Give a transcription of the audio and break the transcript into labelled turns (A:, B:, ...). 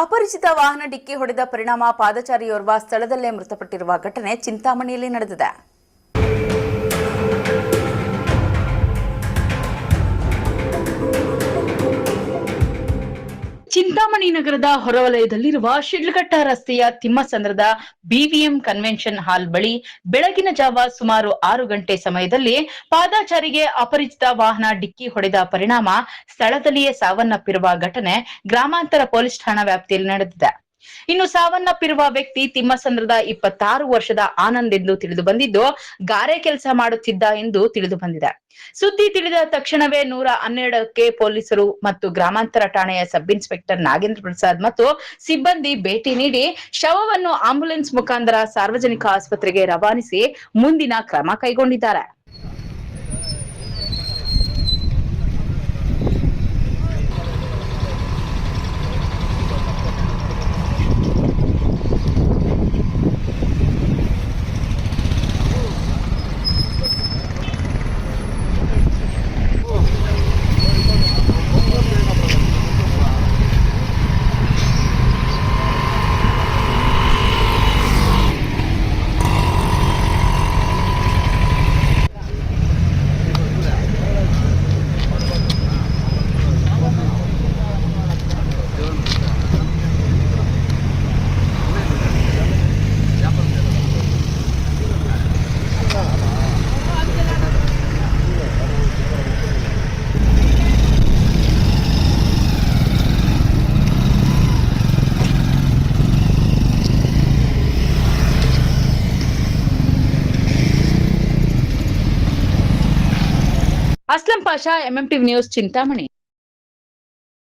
A: ಅಪರಿಚಿತ ವಾಹನ ಡಿಕ್ಕಿ ಹೊಡೆದ ಪರಿಣಾಮ ಪಾದಚಾರಿಯೋರ್ವ ಸ್ಥಳದಲ್ಲೇ ಮೃತಪಟ್ಟಿರುವ ಘಟನೆ ಚಿಂತಾಮಣಿಯಲ್ಲಿ ನಡೆದಿದೆ.
B: ಚಿಂತಾಮಣಿ ನಗರದ ಹೊರವಲಯದಲ್ಲಿರುವ ಶಿಡ್ಲಘಟ್ಟ ರಸ್ತೆಯ ತಿಮ್ಮಸಂದ್ರದ ಬಿವಿಎಂ ಕನ್ವೆನ್ಷನ್ ಹಾಲ್ ಬಳಿ ಬೆಳಗಿನ ಜಾವ ಸುಮಾರು ಆರು ಗಂಟೆ ಸಮಯದಲ್ಲಿ ಪಾದಾಚಾರಿಗೆ ಅಪರಿಚಿತ ವಾಹನ ಡಿಕ್ಕಿ ಹೊಡೆದ ಪರಿಣಾಮ ಸ್ಥಳದಲ್ಲಿಯೇ ಸಾವನ್ನಪ್ಪಿರುವ ಘಟನೆ ಗ್ರಾಮಾಂತರ ಪೊಲೀಸ್ ಠಾಣಾ ವ್ಯಾಪ್ತಿಯಲ್ಲಿ ನಡೆದಿದೆ. ಇನ್ನು ಸಾವನ್ನಪ್ಪಿರುವ ವ್ಯಕ್ತಿ ತಿಮ್ಮಸಂದ್ರದ ಇಪ್ಪತ್ತಾರು ವರ್ಷದ ಆನಂದ್ ಎಂದು ತಿಳಿದು ಬಂದಿದ್ದು, ಗಾರೆ ಕೆಲಸ ಮಾಡುತ್ತಿದ್ದ ಎಂದು ತಿಳಿದು ಬಂದಿದೆ. ಸುದ್ದಿ ತಿಳಿದ ತಕ್ಷಣವೇ ನೂರ ಹನ್ನೆರಡಕ್ಕೆ ಪೊಲೀಸರು ಮತ್ತು ಗ್ರಾಮಾಂತರ ಠಾಣೆಯ ಸಬ್ ಇನ್ಸ್ಪೆಕ್ಟರ್ ನಾಗೇಂದ್ರ ಪ್ರಸಾದ್ ಮತ್ತು ಸಿಬ್ಬಂದಿ ಭೇಟಿ ನೀಡಿ ಶವವನ್ನು ಆಂಬ್ಯುಲೆನ್ಸ್ ಮುಖಾಂತರ ಸಾರ್ವಜನಿಕ ಆಸ್ಪತ್ರೆಗೆ ರವಾನಿಸಿ ಮುಂದಿನ ಕ್ರಮ ಕೈಗೊಂಡಿದ್ದಾರೆ. Aslam Pasha MMTV news Chintamani.